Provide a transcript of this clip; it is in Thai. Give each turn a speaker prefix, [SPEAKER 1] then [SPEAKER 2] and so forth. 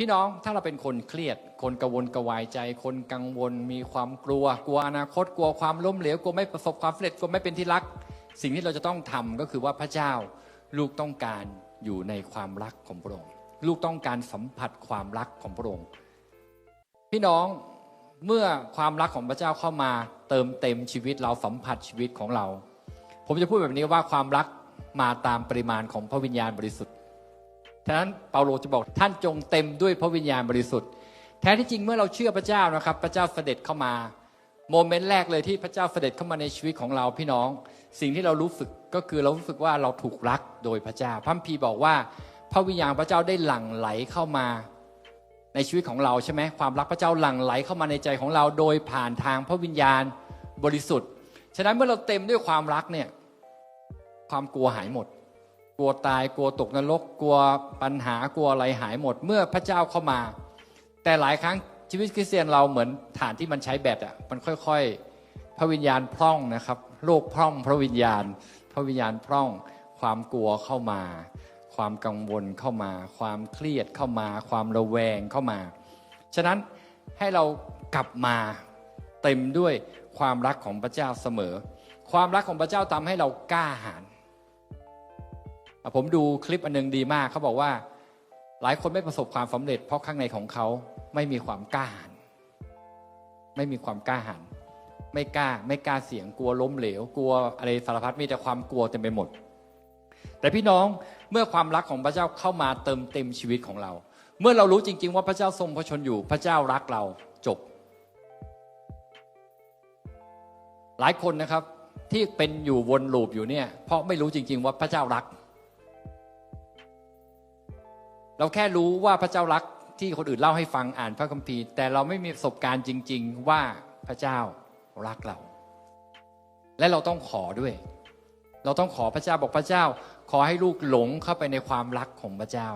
[SPEAKER 1] พี่น้องถ้าเราเป็นคนเครียด คนกังวลกระวายใจ คนกังวลมีความกลัว กลัวอนาคตกลัวความล้มเหลวกลัวไม่ประสบความสำเร็จกลัวไม่เป็นที่รัก สิ่งที่เราจะต้องทำก็คือว่าพระเจ้าลูกต้องการอยู่ในความรักของพระองค์ลูกต้องการสัมผัสความรักของพระองค์พี่น้องเมื่อความรักของพระเจ้าเข้ามาเติมเต็มชีวิตเราสัมผัสชีวิตของเรา ผมจะพูดแบบนี้ว่าความรักมาตามปริมาณของพระวิญญาณบริสุทธิ์ ฉะนั้นเปาโลจะบอกท่านจงเต็มด้วยพระวิญญาณบริสุทธิ์ แท้ที่จริงเมื่อเราเชื่อพระเจ้านะครับ พระเจ้าเสด็จเข้ามา โมเมนต์แรกเลยที่พระเจ้าเสด็จเข้ามาในชีวิตของเราพี่น้อง สิ่งที่เรารู้สึกก็คือเรารู้สึกว่าเราถูกรักโดยพระเจ้าพระคัมภีบอกว่า พระวิญญาณพระเจ้าได้หลั่งไหลเข้ามาในชีวิตของเราใช่ไหมความรักพระเจ้าหลั่งไหลเข้ามาในใจของเราโดยผ่านทางพระวิญญาณบริสุทธิ์ ฉะนั้นเมื่อเราเต็มด้วยความรักเนี่ยความกลัวหายหมด กลัวตายกลัวตกนรกกลัวปัญหากลัวอะไรหายหมดเมื่อพระเจ้าเข้ามา แต่หลายครั้งชีวิตคริสเตียนเราเหมือนฐานที่มันใช้แบตอะมันค่อยๆ พระวิญญาณพร่องนะครับโลกพร่องพระวิญญาณ พระวิญญาณพร่อง ความกลัวเข้ามา ความกังวลเข้ามา ความเครียดเข้ามา ความระแวงเข้ามา ฉะนั้นให้เรากลับมาเต็มด้วยความรักของพระเจ้าเสมอ ความรักของพระเจ้าทำให้เรากล้าหาญ ผมดูคลิปอันหนึงดีมากเขาบอกว่า หลายคนไม่ประสบความสำเร็จ เพราะข้างในของเขาไม่มีความกล้าหาญไม่มีความกล้าหาญไม่กล้าไม่กล้าเสี่ยงกลัวล้มเหลว กลัวอะไรสารพัดมีแต่ความกลัวเต็มไปหมด แต่พี่น้องเมื่อความรักของพระเจ้าเข้ามาเติมเต็มชีวิตของเรา เมื่อเรารู้จริง ๆ ว่าพระเจ้าทรงพระชนอยู่พระเจ้ารักเราจบ หลายคนนะครับที่เป็นอยู่วนลูปอยู่เนี่ย เพราะไม่รู้จริง ๆ ว่าพระเจ้ารัก เราแค่รู้ว่าพระเจ้ารักที่คนอื่นเล่าให้ฟังอ่านพระคัมภีร์ แต่เราไม่มีประสบการณ์จริง ๆ ว่าพระเจ้ารักเรา และเราต้องขอด้วย เราต้องขอพระเจ้าบอกพระเจ้า ขอให้ลูกหลงเข้าไปในความรักของพระเจ้า